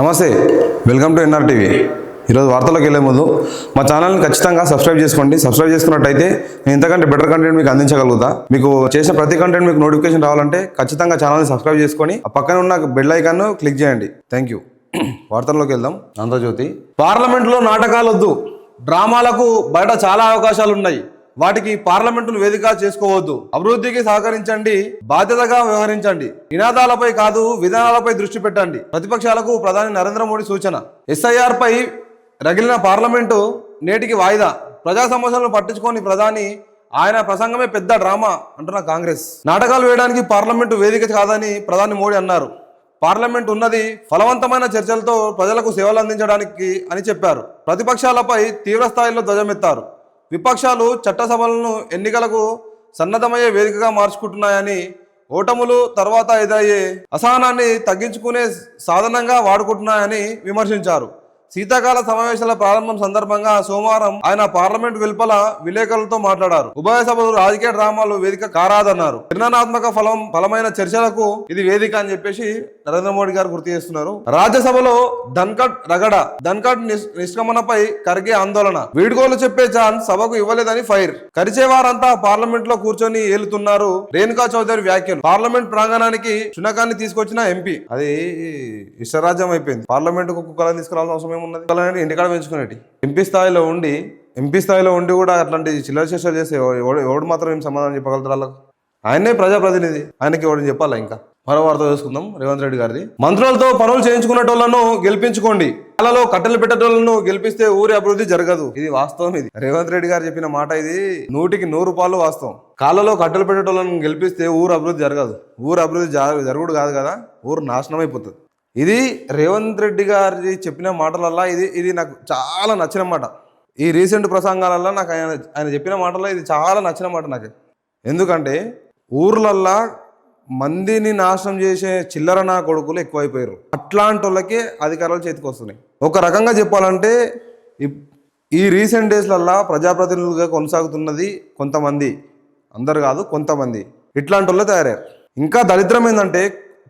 నమస్తే welcome to NR TV. ఈరోజు వార్తలకు వెళ్ళే ముందు మా ఛానల్ని ఖచ్చితంగా సబ్స్క్రైబ్ చేసుకోండి. సబ్స్క్రైబ్ చేసుకున్నట్టయితే నేను ఇంతకంటే బెటర్ కంటెంట్ మీకు అందించగలుగుతా. మీకు చేసిన ప్రతి కంటెంట్ మీకు నోటిఫికేషన్ రావాలంటే ఖచ్చితంగా ఛానల్ని సబ్స్క్రైబ్ చేసుకొని ఆ పక్కన ఉన్న బెల్ ఐకాన్ క్లిక్ చేయండి. థ్యాంక్ యూ వార్తల్లోకి వెళ్దాం. ఆంధ్రజ్యోతి పార్లమెంట్లో నాటకాలు వద్దు డ్రామాలకు బయట చాలా అవకాశాలు ఉన్నాయి వాటికి పార్లమెంటును వేదిక చేసుకోవద్దు. అభివృద్ధికి సహకరించండి బాధ్యతగా వ్యవహరించండి. నినాదాలపై కాదు విధానాలపై దృష్టి పెట్టండి. ప్రతిపక్షాలకు ప్రధాని నరేంద్ర మోడీ సూచన. ఎస్ఐఆర్ పై రగిలిన పార్లమెంటు నేటికి వాయిదా. ప్రజా సమస్యలను పట్టించుకొని ప్రధాని ఆయన ప్రసంగమే పెద్ద డ్రామా అంటున్న కాంగ్రెస్. నాటకాలు వేయడానికి పార్లమెంటు వేదిక కాదని ప్రధాని మోడీ అన్నారు. పార్లమెంట్ ఉన్నది ఫలవంతమైన చర్చలతో ప్రజలకు సేవలు అందించడానికి అని చెప్పారు. ప్రతిపక్షాలపై తీవ్ర స్థాయిలో ధ్వజమెత్తారు. విపక్షాలు చట్టసభలను ఎన్నికలకు సన్నద్ధమయ్యే వేదికగా మార్చుకుంటున్నాయని ఓటములు తర్వాత ఎదురయ్యే అసహనాన్ని తగ్గించుకునే సాధనంగా వాడుకుంటున్నాయని విమర్శించారు. శీతాకాల సమావేశాల ప్రారంభం సందర్భంగా సోమవారం ఆయన పార్లమెంట్ వెలుపల విలేకరులతో మాట్లాడారు. ఉభయ సభలు రాజకీయ డ్రామాలు వేదిక కారాదన్నారు. నిర్ణయాత్మక ఫలం ఫలమైన చర్చలకు ఇది వేదిక అని చెప్పేసి నరేంద్ర మోడీ గారు గుర్తు చేస్తున్నారు. రాజ్యసభలో ధన్కట్ రగడ ధన్కట్ నిష్- నిష్క్రమణపై కరిగే ఆందోళన. వీడ్కోలు చెప్పే ఛాన్స్ సభకు ఇవ్వలేదని ఫైర్. కరిచేవారంతా పార్లమెంట్లో కూర్చొని ఏలుతున్నారు రేణుకా చౌదరి వ్యాఖ్యలు. పార్లమెంట్ ప్రాంగణానికి శునకాన్ని తీసుకొచ్చిన ఎంపీ. అది ఇష్టరాజ్యం అయిపోయింది. పార్లమెంట్కు కుక్కలను తీసుకురావాల్సిన అవసరం ఏమున్నది? కుక్కలని ఇంటికాడ పెంచుకునేటి. ఎంపీ స్థాయిలో ఉండి ఎంపీ స్థాయిలో ఉండి కూడా అట్లాంటి చిల్లర చేష్టలు చేస్తే ఎవడు మాత్రం ఏం సమాధానం చెప్పగలుగుతారు వాళ్ళకు? ఆయనే ప్రజాప్రతినిధి. ఆయనకి ఎవడని చెప్పాలా ఇంకా? మరో వార్త చూసుకుందాం రేవంత్ రెడ్డి గారిది. మంత్రులతో పనులు చేయించుకునేటోళ్ళను గెలిపించుకోండి. వాళ్ళలో కట్టెలు పెట్టేటోళ్ళను గెలిపిస్తే ఊరి అభివృద్ధి జరగదు. ఇది వాస్తవం ఇది. రేవంత్ రెడ్డి గారు చెప్పిన మాట ఇది నూటికి నూరు రూపాయలు వాస్తవం. కాళ్ళలో కట్టెలు పెట్టేటోళ్ళను గెలిపిస్తే ఊరు అభివృద్ధి జరగదు. ఊరు అభివృద్ధి జర- జరుగుడు కాదు కదా? ఊరు నాశనం అయిపోతుంది. ఇది రేవంత్ రెడ్డి గారి చెప్పిన మాటలల్లా ఇది ఇది నాకు చాలా నచ్చిన మాట. ఈ రీసెంట్ ప్రసంగాలల్లో నాకు ఆయన ఆయన చెప్పిన మాటల్లో ఇది చాలా నచ్చిన మాట నాకు. ఎందుకంటే ఊర్లల్లా మందిని నాశనం చేసే చిల్లర నా కొడుకులు ఎక్కువైపోయారు. అట్లాంటి వాళ్ళకే అధికారాలు చేతికి వస్తున్నాయి ఒక రకంగా చెప్పాలంటే ఈ రీసెంట్ డేస్లల్లా ప్రజాప్రతినిధులుగా కొనసాగుతున్నది కొంతమంది. అందరు కాదు కొంతమంది. ఇట్లాంటి వాళ్ళే తయారయ్యారు. ఇంకా దరిద్రం ఏంటంటే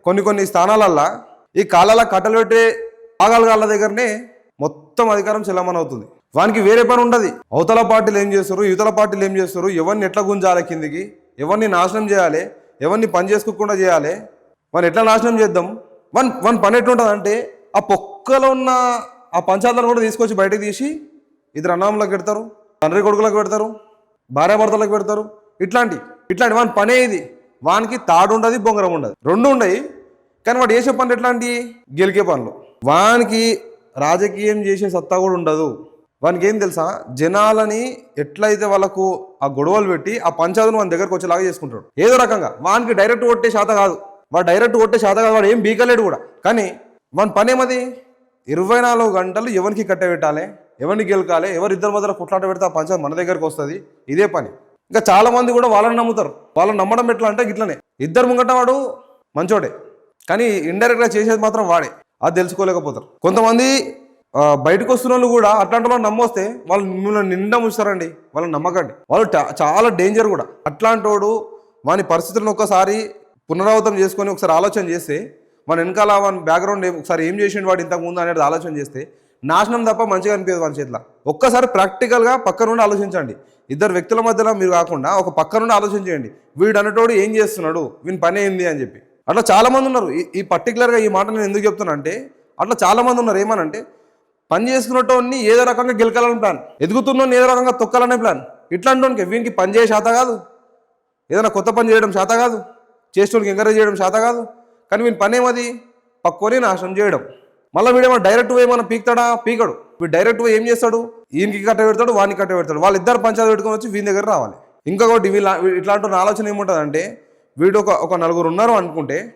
కొన్ని కొన్ని స్థానాలల్లా ఈ కాలాల కట్టలు పెట్టే ఆగాల దగ్గరనే మొత్తం అధికారం చెల్లమని అవుతుంది వానికి వేరే పని ఉండదు. అవతల పార్టీలు ఏం చేస్తారు? యువతల పార్టీలు ఏం చేస్తారు? ఎవరిని ఎట్లా గుంజాలి కిందికి? ఎవరిని నాశనం చేయాలి? ఎవరిని పని చేసుకోకుండా చేయాలి? మనం ఎట్లా నాశనం చేద్దాం? వన్ వన్ పని ఎట్లుంటుందంటే ఆ పొక్కలో ఉన్న ఆ పంచాయతీలను కూడా తీసుకొచ్చి బయటకు తీసి ఇద్దరు అన్నాములకు పెడతారు తండ్రి కొడుకులకు పెడతారు భార్యాభర్తలకు పెడతారు. ఇట్లాంటి ఇట్లాంటి వాని పనే ఇది. వానికి తాడు ఉండదు బొంగరం ఉండదు. రెండు ఉండయి. కానీ వాడు చేసే పనులు ఎట్లాంటి? గెలికే పనులు. వానికి రాజకీయం చేసే సత్తా కూడా ఉండదు. వానికి ఏం తెలుసా? జనాలని ఎట్లయితే వాళ్ళకు ఆ గొడవలు పెట్టి ఆ పంచాయతీని మన దగ్గరకు వచ్చేలాగా చేసుకుంటాడు ఏదో రకంగా వానికి డైరెక్ట్ కొట్టే శాత కాదు. వాడు డైరెక్ట్ కొట్టే శాత కాదు. వాడు ఏం బీకలేడు కూడా. కానీ వాని పని ఏమది? ఇరవై నాలుగు గంటలు ఎవరికి కట్టబెట్టాలి ఎవరిని గెలకాలి? ఎవరు ఇద్దరు మధ్యలో కొట్లాట పెడితే ఆ పంచాయతీ మన దగ్గరకు వస్తుంది? ఇదే పని. ఇంకా చాలా మంది కూడా వాళ్ళని నమ్ముతారు. వాళ్ళని నమ్మడం ఎట్లా అంటే ఇట్లనే ఇద్దరు ముంగట వాడు మంచోడే. కానీ ఇండైరెక్ట్గా చేసేది మాత్రం వాడే. అది తెలుసుకోలేకపోతారు. కొంతమంది బయటకు వస్తున్న వాళ్ళు కూడా అట్లాంటి వాళ్ళు నమ్మొస్తే వాళ్ళు మిమ్మల్ని నిండా ముంచుతారండి. వాళ్ళని నమ్మకండి. వాళ్ళు చాలా డేంజర్ కూడా. అట్లాంటి వాడు వాని పరిస్థితులను ఒక్కసారి పునరావృతం చేసుకొని ఒకసారి ఆలోచన చేస్తే మన వెనకాల వాని బ్యాక్గ్రౌండ్ ఏం- ఒకసారి ఏం చేసిండు వాడు ఇంతకుముందు అనేది ఆలోచన చేస్తే నాశనం తప్ప మంచిగా అనిపించదు వాని చేతిలో. ఒక్కసారి ప్రాక్టికల్గా పక్క నుండి ఆలోచించండి. ఇద్దరు వ్యక్తుల మధ్యలో మీరు కాకుండా ఒక పక్క నుండి ఆలోచన చేయండి. వీడు అనేటోడు ఏం చేస్తున్నాడు? వీని పని ఏంది అని చెప్పి. అట్లా చాలామంది ఉన్నారు. ఈ- పర్టికులర్గా ఈ మాట నేను ఎందుకు చెప్తున్నా అంటే అట్లా చాలామంది ఉన్నారు. ఏమనంటే పని చేసుకున్నటోని ఏదో రకంగా గెలకాలని ప్లాన్ ఎదుగుతున్నోని ఏదో రకంగా తొక్కాలనే ప్లాన్ ఇట్లాంటి వీనికి పని చేయ శాత కాదు. ఏదైనా కొత్త పని చేయడం శాత కాదు. చేసేటోనికి ఎంకరేజ్ చేయడం శాత కాదు. కానీ వీని పని ఏమది పక్కోని నాశనం చేయడం. మళ్ళీ వీడేమో డైరెక్ట్ ఏమైనా పీక్తాడా? పీకడు. వీడు డైరెక్ట్ ఏం చేస్తాడు? ఈయనకి కట్ట పెడతాడు వానికి కట్ట పెడతాడు. వాళ్ళిద్దరు పంచాయతీ పెట్టుకొని వచ్చి వీని దగ్గర రావాలి. ఇంకొకటి వీళ్ళ ఇట్లాంటి వాళ్ళ ఆలోచన ఏముంటుందంటే వీడు ఒక ఒక నలుగురు ఉన్నారు అనుకుంటే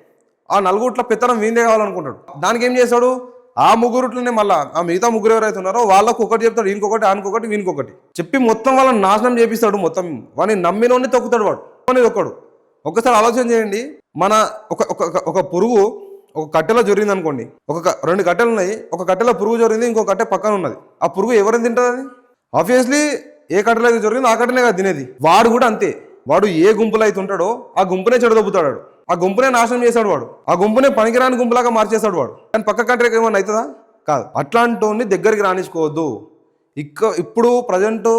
ఆ నలుగురిట్లో పెత్తనం వీందే కావాలనుకుంటాడు. దానికి ఏం చేస్తాడు? ఆ ముగ్గురుట్లోనే మళ్ళా ఆ మిగతా ముగ్గురు ఎవరైతే ఉన్నారో వాళ్ళకు ఒకటి చెప్తాడు ఇంకొకటి ఆనుకొకటి వీనికొకటి. చెప్పి మొత్తం వాళ్ళని నాశనం చేపిస్తాడు మొత్తం. వాడిని నమ్మినోని తొక్కుతాడు వాడు. అనేది ఒక్కడు ఒకసారి ఆలోచన చేయండి. మన ఒక ఒక ఒక- పురుగు ఒక కట్టెలో జొరింది అనుకోండి ఒక రెండు కట్టెలు ఉన్నాయి. ఒక కట్టెలో పురుగు జొరింది ఇంకో కట్టె పక్కన ఉన్నది. ఆ పురుగు ఎవరిని తింటుంది అది? ఆబ్వియస్లీ ఏ కట్టెలో అయితే జరిగిందో ఆ కట్టెనే కదా తినేది. వాడు కూడా అంతే. వాడు ఏ గుంపులో అయితే ఉంటాడో ఆ గుంపునే చెడదొబ్బుతాడు ఆ గుంపునే నాశనం చేశాడు వాడు. ఆ గుంపునే పనికిరాని గుంపులాగా మార్చేశాడు వాడు. కానీ పక్క కంట్రీకి ఏమైనా అవుతుందా? కాదు. అట్లాంటి దగ్గరికి రాణించుకోవద్దు ఇక్క ఇప్పుడు ప్రజెంట్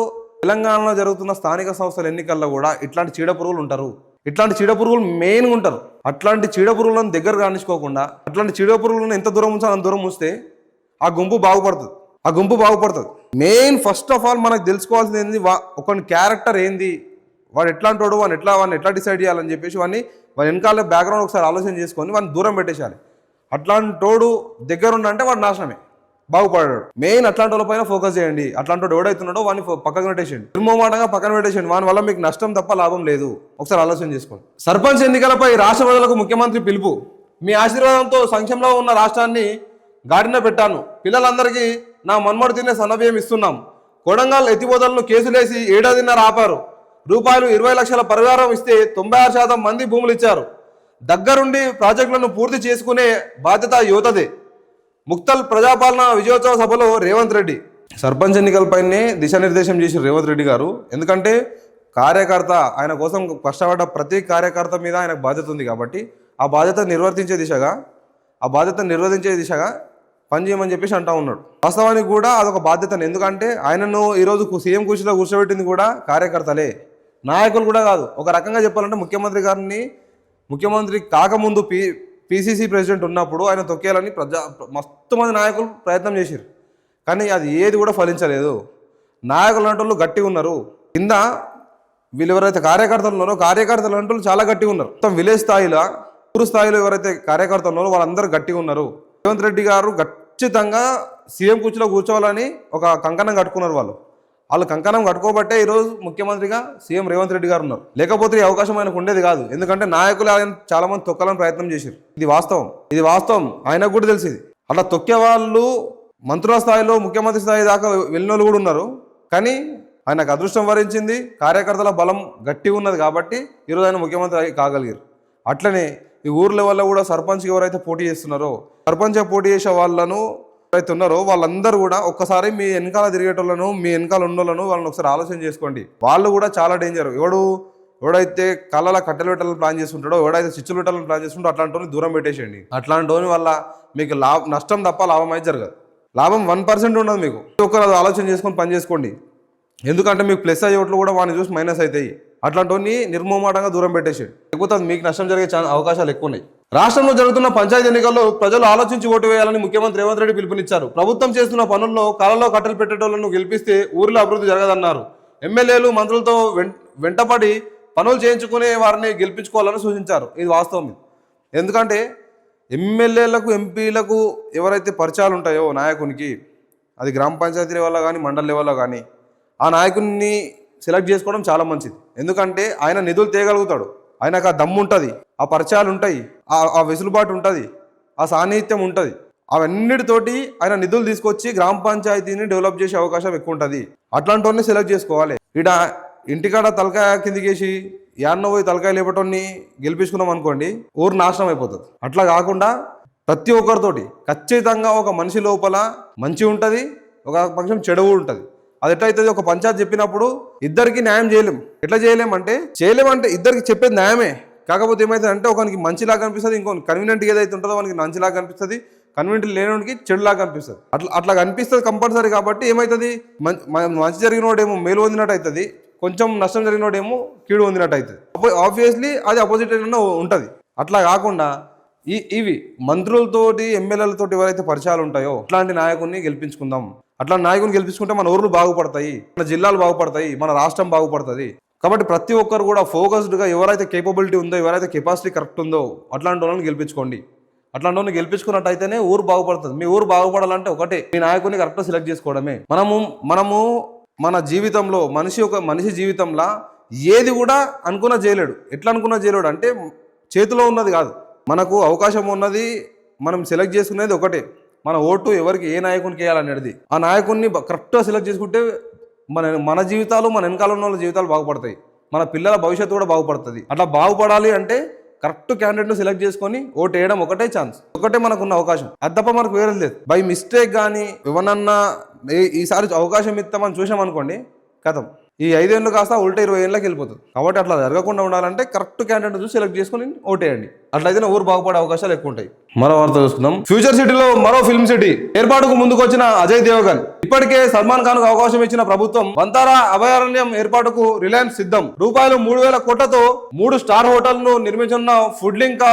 తెలంగాణలో జరుగుతున్న స్థానిక సంస్థల ఎన్నికల్లో కూడా ఇట్లాంటి చీడ పురుగులు ఉంటారు. ఇట్లాంటి చీడ పురుగులు మెయిన్గా ఉంటారు. అట్లాంటి చీడ పురుగులను దగ్గర రాణించుకోకుండా అట్లాంటి చీడ పురుగులను ఎంత దూరం ఉంచాలో అంత దూరం ఉంచితే ఆ గుంపు బాగుపడుతుంది. ఆ గుంపు బాగుపడుతుంది. మెయిన్ ఫస్ట్ ఆఫ్ ఆల్ మనకు తెలుసుకోవాల్సింది ఏంది? వా ఒకని క్యారెక్టర్ ఏంది? వాడు ఎట్లాంటి వాడు వాడిని ఎట్లా వాడిని ఎట్లా డిసైడ్ చేయాలని చెప్పేసి వాడిని వాడి వెనకాల బ్యాక్గ్రౌండ్ ఒకసారి ఆలోచన చేసుకొని వాడిని దూరం పెట్టేసేయాలి అట్లాంటోడు దగ్గర ఉండంటే వాడు నాశనమే. బాగుపడాడు. మెయిన్ అట్లాంటి పైన ఫోకస్ చేయండి. అట్లాంటి వాడు ఎవడైతున్నాడో వాడిని ఫో- పక్కన పెట్టేసేయండి. నిర్మమాటంగా పక్కన పెట్టేసేయండి. వాని వల్ల మీకు నష్టం తప్ప లాభం లేదు. ఒకసారి ఆలోచన చేసుకోండి. సర్పంచ్ ఎన్నికలపై రాష్ట్ర ప్రజలకు ముఖ్యమంత్రి పిలుపు. మీ ఆశీర్వాదంతో సంక్షేమంలో ఉన్న రాష్ట్రాన్ని గాడిన పెట్టాను. పిల్లలందరికీ నా మన్మడు తినే సన్నబియ్యం ఇస్తున్నాం. కొడంగల్ ఎత్తిపోతలను కేసులేసి ఏడాదిన్నర ఆపారు. రూపాయలు ఇరవై లక్షల పరిహారం ఇస్తే తొంభై ఆరు శాతం మంది భూములు ఇచ్చారు. దగ్గరుండి ప్రాజెక్టులను పూర్తి చేసుకునే బాధ్యత యువతదే. ముక్తల్ ప్రజాపాలన విజయోత్సవ సభలో రేవంత్ రెడ్డి. సర్పంచ్ ఎన్నికలపైనే దిశానిర్దేశం చేసిన రేవంత్ రెడ్డి గారు. ఎందుకంటే కార్యకర్త ఆయన కోసం కష్టపడ్డ ప్రతి కార్యకర్త మీద ఆయనకు బాధ్యత ఉంది కాబట్టి ఆ బాధ్యత నిర్వర్తించే దిశగా ఆ బాధ్యత నిర్వర్తించే దిశగా పనిచేయమని చెప్పేసి అంటా ఉన్నాడు. వాస్తవానికి కూడా అదొక బాధ్యతను. ఎందుకంటే ఆయనను ఈరోజు సీఎం కుర్చీలో కూర్చోబెట్టింది కూడా కార్యకర్తలే. నాయకులు కూడా కాదు. ఒక రకంగా చెప్పాలంటే ముఖ్యమంత్రి గారిని ముఖ్యమంత్రి కాకముందు పి పిసిసి ప్రెసిడెంట్ ఉన్నప్పుడు ఆయన తొక్కేయాలని ప్రజా మస్తు మంది నాయకులు ప్రయత్నం చేశారు కానీ అది ఏది కూడా ఫలించలేదు. నాయకులు అంటూ గట్టిగా ఉన్నారు. కింద వీళ్ళు ఎవరైతే కార్యకర్తలు ఉన్నారో కార్యకర్తలు అంటూ చాలా గట్టిగా ఉన్నారు. మొత్తం విలేజ్ స్థాయిలో ఊరు స్థాయిలో ఎవరైతే కార్యకర్తలు ఉన్నారో వాళ్ళందరూ గట్టిగా ఉన్నారు. రేవంత్ రెడ్డి గారు ఖచ్చితంగా సీఎం కుర్చీలో కూర్చోవాలని ఒక కంకణం కట్టుకున్నారు వాళ్ళు. వాళ్ళు కంకణం కట్టుకోబట్టే ఈరోజు ముఖ్యమంత్రిగా సీఎం రేవంత్ రెడ్డి గారు ఉన్నారు. లేకపోతే ఈ అవకాశం ఆయనకు ఉండేది కాదు. ఎందుకంటే నాయకులు ఆయన చాలా మంది తొక్కాలని ప్రయత్నం చేశారు. ఇది వాస్తవం. ఇది వాస్తవం. ఆయనకు కూడా తెలిసింది. అట్లా తొక్కే వాళ్ళు మంత్రుల స్థాయిలో ముఖ్యమంత్రి స్థాయి దాకా వెళ్ళిన వాళ్ళు కూడా ఉన్నారు. కానీ ఆయనకు అదృష్టం వరించింది కార్యకర్తల బలం గట్టిగా ఉన్నది కాబట్టి ఈరోజు ఆయన ముఖ్యమంత్రి అయి కాగలిగారు. అట్లనే ఈ ఊర్ల వల్ల కూడా సర్పంచ్ ఎవరైతే పోటీ చేస్తున్నారో సర్పంచ్ పోటీ చేసే వాళ్ళను ఎవరైతే ఉన్నారో వాళ్ళందరూ కూడా ఒక్కసారి మీ వెనకాల తిరిగేటోళ్ళను మీ వెనకాల ఉన్నోళ్ళను వాళ్ళని ఒకసారి ఆలోచన చేసుకోండి. వాళ్ళు కూడా చాలా డేంజర్. ఎవడు ఎవడైతే కళ్ళలో కట్టెలు పెట్టాలని ప్లాన్ చేసుకుంటాడో ఎవడైతే చిచ్చులు పెట్టాలని ప్లాన్ చేసుకుంటాడో అట్లాంటి దూరం పెట్టేసేయండి. అట్లాంటి వల్ల మీకు లాభ నష్టం తప్ప లాభం అయితే జరగదు. లాభం వన్ పర్సెంట్ ఉండదు మీకు. ఒకరు అది ఆలోచన చేసుకొని పని చేసుకోండి. ఎందుకంటే మీకు ప్లస్ అయ్యే ఓట్లు కూడా వాడిని చూసి మైనస్ అవుతాయి. అట్లాంటి నిర్మూమాటంగా దూరం పెట్టేసి లేకపోతే మీకు నష్టం జరిగే అవకాశాలు ఎక్కువ ఉన్నాయి. రాష్ట్రంలో జరుగుతున్న పంచాయతీ ఎన్నికల్లో ప్రజలు ఆలోచించి ఓటు వేయాలని ముఖ్యమంత్రి రేవంత్ రెడ్డి పిలుపునిచ్చారు. ప్రభుత్వం చేస్తున్న పనుల్లో కళలో కట్టలు పెట్టేటోళ్ళను గెలిపిస్తే ఊరిలో అభివృద్ధి జరగదన్నారు. ఎమ్మెల్యేలు మంత్రులతో వెం- వెంటపడి పనులు చేయించుకునే వారిని గెలిపించుకోవాలని సూచించారు. ఇది వాస్తవం ఎందుకంటే ఎమ్మెల్యేలకు ఎంపీలకు ఎవరైతే పరిచయాలు ఉంటాయో నాయకునికి అది గ్రామ పంచాయతీ లెవెల్లో కానీ మండల లెవెల్లో కానీ ఆ నాయకుడిని సెలెక్ట్ చేసుకోవడం చాలా మంచిది. ఎందుకంటే ఆయన నిధులు తేయగలుగుతాడు ఆయనకు ఆ దమ్ము ఉంటుంది ఆ పరిచయాలు ఉంటాయి ఆ ఆ వెసులుబాటు ఉంటుంది ఆ సాన్నిహిత్యం ఉంటుంది. అవన్నిటితోటి ఆయన నిధులు తీసుకొచ్చి గ్రామ పంచాయతీని డెవలప్ చేసే అవకాశం ఎక్కువ ఉంటుంది. అట్లాంటి వాడిని సెలెక్ట్ చేసుకోవాలి. ఇడ ఇంటికాడ తలకాయ కిందికేసి యాన్నో పోయి తలకాయ లేపటోని గెలిపించుకున్నాం అనుకోండి ఊరు నాశనం అయిపోతుంది. అట్లా కాకుండా ప్రతి ఒక్కరితోటి ఖచ్చితంగా ఒక మనిషి లోపల మంచి ఉంటుంది ఒక పక్షం చెడు ఉంటుంది. అది ఎట్లయితుంది? ఒక పంచాయత్ చెప్పినప్పుడు ఇద్దరికి న్యాయం చేయలేం. ఎట్లా చేయలేం అంటే చేయలేం అంటే ఇద్దరికి చెప్పేది న్యాయమే. కాకపోతే ఏమైతుంది అంటే ఒకనికి మంచిలాగా కనిపిస్తుంది ఇంకో కన్వీనియంట్ ఏదైతే ఉంటుందో వానికి మంచిలాగా కనిపిస్తుంది కన్వీనియంట్ లేనివాడికి చెడులాగా కనిపిస్తుంది అట్లా అట్లా కనిపిస్తుంది కంపల్సరీ కాబట్టి ఏమవుతుంది మం- మంచి జరిగినోడేమో మేలు పొందినట్టు అవుతుంది కొంచెం నష్టం జరిగినోడేమో కీడు పొందినట్టు అవుతుంది ఆబ్వియస్లీ అది అపోజిట్ ఉంటుంది. అట్లా కాకుండా ఈ ఇవి మంత్రులతోటి ఎమ్మెల్యేలతోటి ఎవరైతే పరిచయాలు ఉంటాయో అట్లాంటి నాయకుడిని గెలిపించుకుందాం. అట్లా నాయకుని గెలిపించుకుంటే మన ఊర్లు బాగుపడతాయి మన జిల్లాలు బాగుపడతాయి మన రాష్ట్రం బాగుపడుతుంది. కాబట్టి ప్రతి ఒక్కరు కూడా ఫోకస్డ్గా ఎవరైతే కేపబిలిటీ ఉందో ఎవరైతే కెపాసిటీ కరెక్ట్ ఉందో అట్లాంటి వాళ్ళని గెలిపించుకోండి. అట్లాంటి వాళ్ళని గెలిపించుకున్నట్టయితేనే ఊరు బాగుపడుతుంది. మీ ఊరు బాగుపడాలంటే ఒకటే మీ నాయకుని కరెక్ట్ సెలెక్ట్ చేసుకోవడమే. మనము మనము మన జీవితంలో మనిషి ఒక మనిషి జీవితంలో ఏది కూడా అనుకున్నా చేయలేడు. ఎట్లా అనుకున్నా చేయలేడు అంటే చేతిలో ఉన్నది కాదు. మనకు అవకాశం ఉన్నది మనం సెలెక్ట్ చేసుకునేది ఒకటే. మన ఓటు ఎవరికి ఏ నాయకునికి వేయాలనేది. ఆ నాయకుడిని కరెక్ట్గా సెలెక్ట్ చేసుకుంటే మన మన జీవితాలు మన వెనకాల ఉన్న వాళ్ళ జీవితాలు బాగుపడతాయి. మన పిల్లల భవిష్యత్తు కూడా బాగుపడుతుంది. అట్లా బాగుపడాలి అంటే కరెక్ట్ క్యాండిడేట్ను సెలెక్ట్ చేసుకొని ఓటు వేయడం ఒకటే ఛాన్స్. ఒకటే మనకున్న అవకాశం. అది తప్ప మనకు వేరే లేదు. బై మిస్టేక్ కానీ ఎవరన్నా ఈసారి అవకాశం ఇస్తామని చూసామనుకోండి కథం. ఈ ఐదేళ్ళు కాస్త ఉల్టా ఇరవై ఏళ్ళకి వెళ్ళిపోతుంది. కాబట్టి అట్లా జరగకుండా ఉండాలంటే కరెక్ట్ క్యాండిడేట్ చూసి సెలెక్ట్ చేసుకొని ఓటేయండి. అట్లయితే ఊరు బాగుపడే అవకాశాలు ఎక్కువ ఉంటాయి. మరో వార్త చూసుకుందాం. ఫ్యూచర్ సిటీలో మరో ఫిల్మ్ సిటీ ఏర్పాటుకు ముందుకు వచ్చిన అజయ్ దేవగన్. ఇప్పటికే సల్మాన్ ఖాన్కు అవకాశం ఇచ్చిన ప్రభుత్వం వంతారా అభయారణ్యం ఏర్పాటుకు రిలయన్స్ సిద్ధం. రూపాయలు మూడు వేల కోట్లతో మూడు స్టార్ హోటల్ను నిర్మించనున్న food link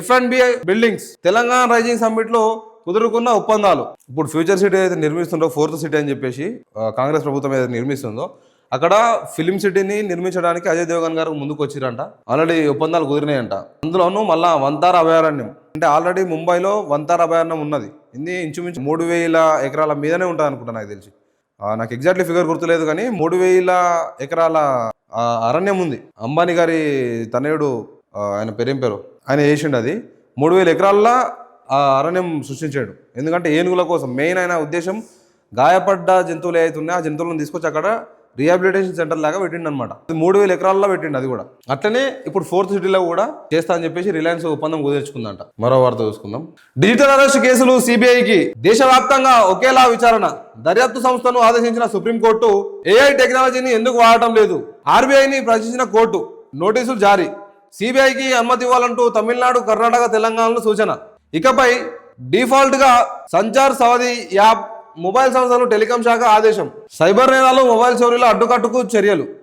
F and B buildings Telangana rising సమ్మిట్లో కుదురుకున్న ఒప్పందాలు. ఇప్పుడు ఫ్యూచర్ సిటీ అయితే నిర్మిస్తుందో ఫోర్త్ సిటీ అని చెప్పేసి కాంగ్రెస్ ప్రభుత్వం ఏదైతే నిర్మిస్తుందో అక్కడ ఫిలిం సిటీని నిర్మించడానికి అజయ్ దేవగన్ గారు ముందుకు వచ్చిరంట ఆల్రెడీ ఒప్పందాలు కుదిరినాయంట. అందులోనూ మళ్ళా వంతార అభయారణ్యం. అంటే ఆల్రెడీ ముంబైలో వంతార అభయారణ్యం ఉన్నది. ఇది ఇంచుమించు మూడు వేల ఎకరాల మీదనే ఉంటుంది అనుకుంటా నాకు తెలిసి. నాకు ఎగ్జాక్ట్లీ ఫిగర్ గుర్తులేదు కానీ మూడు వేల ఎకరాల అరణ్యం ఉంది. అంబానీ గారి తనయుడు ఆయన పేరేం పేరు? ఆయన చేసిండు అది. మూడు వేల ఎకరాల్లో ఆ అరణ్యం సృష్టించాడు. ఎందుకంటే ఏనుగుల కోసం మెయిన్ ఆయన ఉద్దేశం గాయపడ్డ జంతువులు ఏవైతే ఉన్నాయో ఆ జంతువులను తీసుకొచ్చి అక్కడ రిహాబిలిటేషన్ సెంటర్ లాగా పెట్టిండు అనమాట మూడు వేల ఎకరాల్లో పెట్టిండు అది కూడా. అట్లనే ఇప్పుడు ఫోర్త్ సిటీలో కూడా చేస్తా అని చెప్పేసి రిలయన్స్ ఒప్పందం కుదుర్చుకుందంట. మరో వార్త చూసుకుందాం. డిజిటల్ అరెస్ట్ కేసులు సిబిఐకి దేశవ్యాప్తంగా ఒకేలా విచారణ. దర్యాప్తు సంస్థను ఆదేశించిన సుప్రీంకోర్టు ఏఐ టెక్నాలజీని ఎందుకు వాడటం లేదు? ఆర్బీఐని ప్రశ్నించిన కోర్టు నోటీసులు జారీ. సిబిఐకి అనుమతి ఇవ్వాలంటూ తమిళనాడు కర్ణాటక తెలంగాణలో సూచన. ఇకపై డిఫాల్ట్గా సంచార్ సవది యాప్ మొబైల్ సంస్థలు టెలికాం శాఖ ఆదేశం. సైబర్ నేరాలు మొబైల్ చోరీల అడ్డుకట్టుకు చర్యలు.